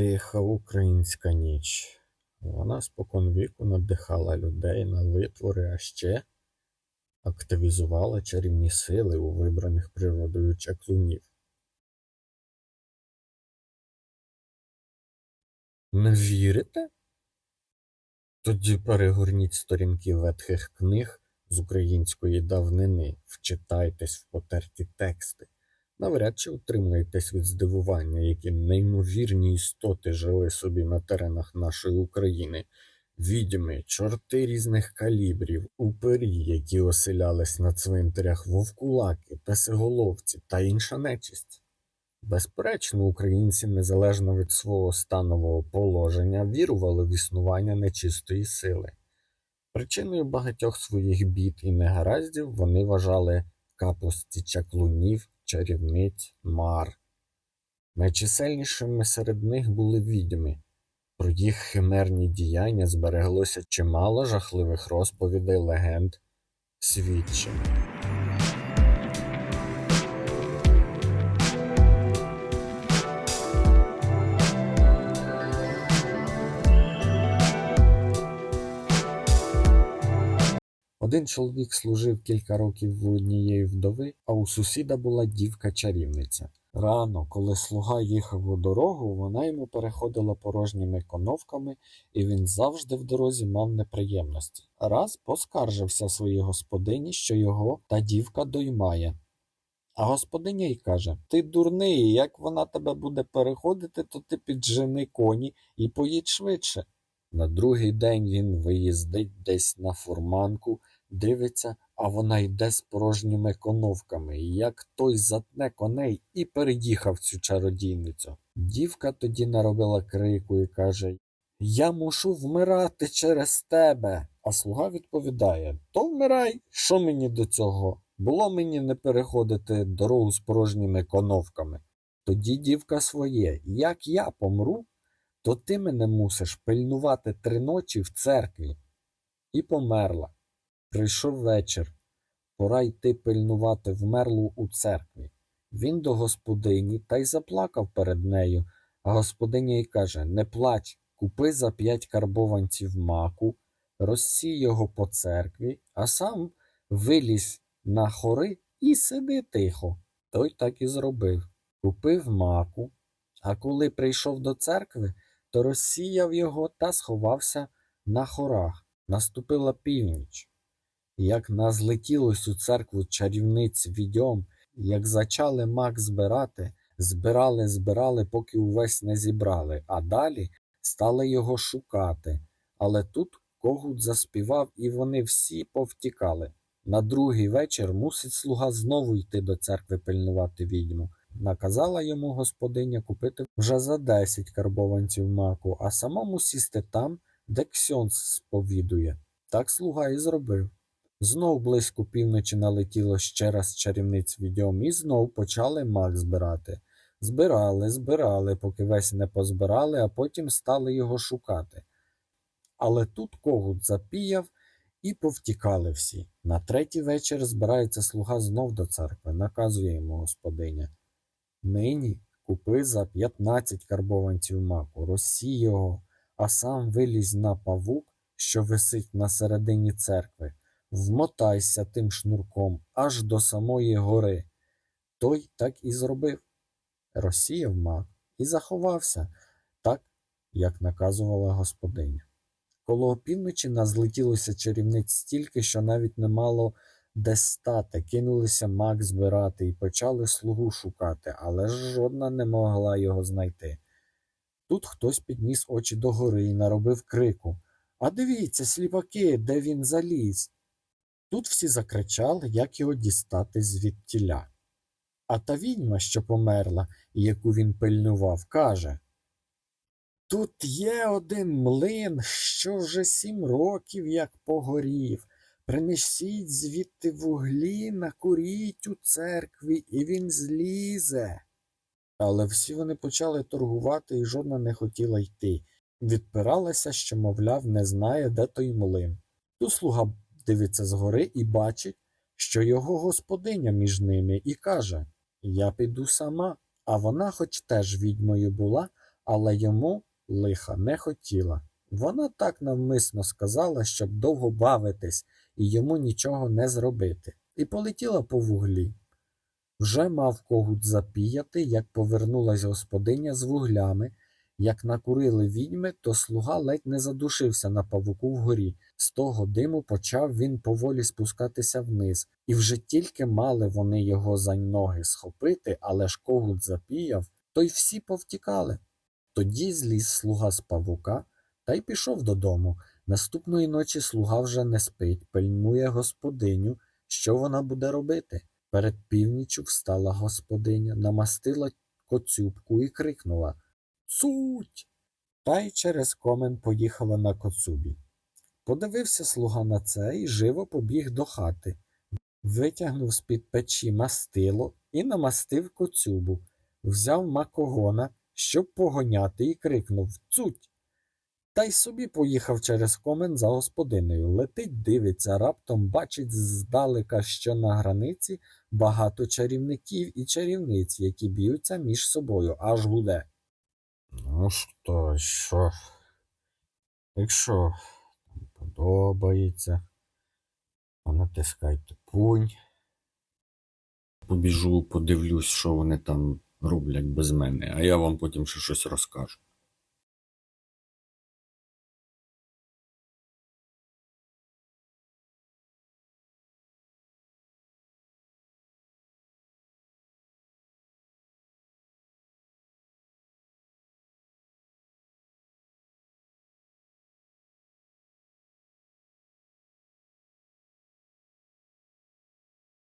Тиха українська ніч. Вона споконвіку надихала людей на витвори, а ще активізувала чарівні сили у вибраних природою чаклунів. Не вірите? Тоді перегорніть сторінки ветхих книг з української давнини, вчитайтесь в потерті тексти. Навряд чи утримуєтесь від здивування, які неймовірні істоти жили собі на теренах нашої України. Відьми, чорти різних калібрів, упері, які оселялись на цвинтарях, вовкулаки, песиголовці та інша нечисть. Безперечно, українці, незалежно від свого станового положення, вірували в існування нечистої сили. Причиною багатьох своїх бід і негараздів вони вважали капусті чаклунів, чарівниць, мар. Найчисельнішими серед них були відьми. Про їх химерні діяння збереглося чимало жахливих розповідей, легенд, свідчень. Один чоловік служив кілька років в однієї вдови, а у сусіда була дівка-чарівниця. Рано, коли слуга їхав у дорогу, вона йому переходила порожніми коновками, і він завжди в дорозі мав неприємності. Раз поскаржився своїй господині, що його та дівка доймає. А господиня й каже: Ти дурний, як вона тебе буде переходити, то ти піджени коні і поїдь швидше. На другий день він виїздить десь на фурманку, дивиться, а вона йде з порожніми коновками, як той затне коней і переїхав цю чародійницю. Дівка тоді наробила крику і каже Я мушу вмирати через тебе. А слуга відповідає То вмирай, що мені до цього? Було мені не переходити дорогу з порожніми коновками. Тоді дівка своє, як я помру, то ти мене мусиш пильнувати три ночі в церкві. І померла. Прийшов вечір. Пора йти пильнувати вмерлу у церкві. Він до господині та й заплакав перед нею, а господиня й каже Не плач, купи за п'ять карбованців маку, розсій його по церкві, а сам вилізь на хори і сиди тихо. Той так і зробив. Купив маку, а коли прийшов до церкви, то розсіяв його та сховався на хорах. Наступила північ. Як назлетілось у церкву чарівниць відьом, як зачали мак збирати, збирали, збирали, поки увесь не зібрали, а далі стали його шукати. Але тут когут заспівав, і вони всі повтікали. На другий вечір мусить слуга знову йти до церкви пильнувати відьму. Наказала йому господиня купити вже за десять карбованців маку, а самому сісти там, де ксьонс сповідує. Так слуга і зробив. Знов близько півночі налетіло ще раз чарівниць відьом, і знов почали мак збирати. Збирали, збирали, поки весь не позбирали, а потім стали його шукати. Але тут когут запіяв і повтікали всі. На третій вечір збирається слуга знов до церкви, наказує йому господиня. Нині купи за п'ятнадцять карбованців маку, розсій його, а сам вилізь на павук, що висить на середині церкви, вмотайся тим шнурком аж до самої гори. Той так і зробив. Розсіяв мак і заховався, так, як наказувала господиня. Коло опівночі назлетілося чарівниць стільки, що навіть не мало де стати, кинулися мак збирати і почали слугу шукати, але жодна не могла його знайти. Тут хтось підніс очі догори і наробив крику А дивіться, сліпаки, де він заліз. Тут всі закричали, як його дістати звідтіля. А та відьма, що померла і яку він пильнував, каже Тут є один млин, що вже сім років як погорів. Принесіть звідти вуглі, накуріть у церкві, і він злізе. Але всі вони почали торгувати, і жодна не хотіла йти. Відпиралася, що, мовляв, не знає, де той млин. Тут слуга дивиться згори і бачить, що його господиня між ними, і каже Я піду сама. А вона, хоч теж відьмою була, але йому лиха не хотіла. Вона так навмисно сказала, щоб довго бавитись і йому нічого не зробити, і полетіла по вуглі. Вже мав когут запіяти, як повернулась господиня з вуглями. Як накурили відьми, то слуга ледь не задушився на павуку вгорі. З того диму почав він поволі спускатися вниз, і вже тільки мали вони його за ноги схопити, але ж когут запіяв, то й всі повтікали. Тоді зліз слуга з павука та й пішов додому. Наступної ночі слуга вже не спить, пильнує господиню, що вона буде робити. Перед північю встала господиня, намастила коцюбку і крикнула Цуть. Та й через комен поїхала на коцубі. Подивився слуга на це і живо побіг до хати, витягнув з-під печі мастило і намастив коцюбу, взяв макогона, щоб погоняти, і крикнув Цуть. Та й собі поїхав через комен за господинею. Летить, дивиться, раптом бачить здалека, що на границі багато чарівників і чарівниць, які б'ються між собою, аж гуде. Ну що, що? Якщо подобається, натискайте пунь. Побіжу, подивлюсь, що вони там роблять без мене, а я вам потім ще щось розкажу.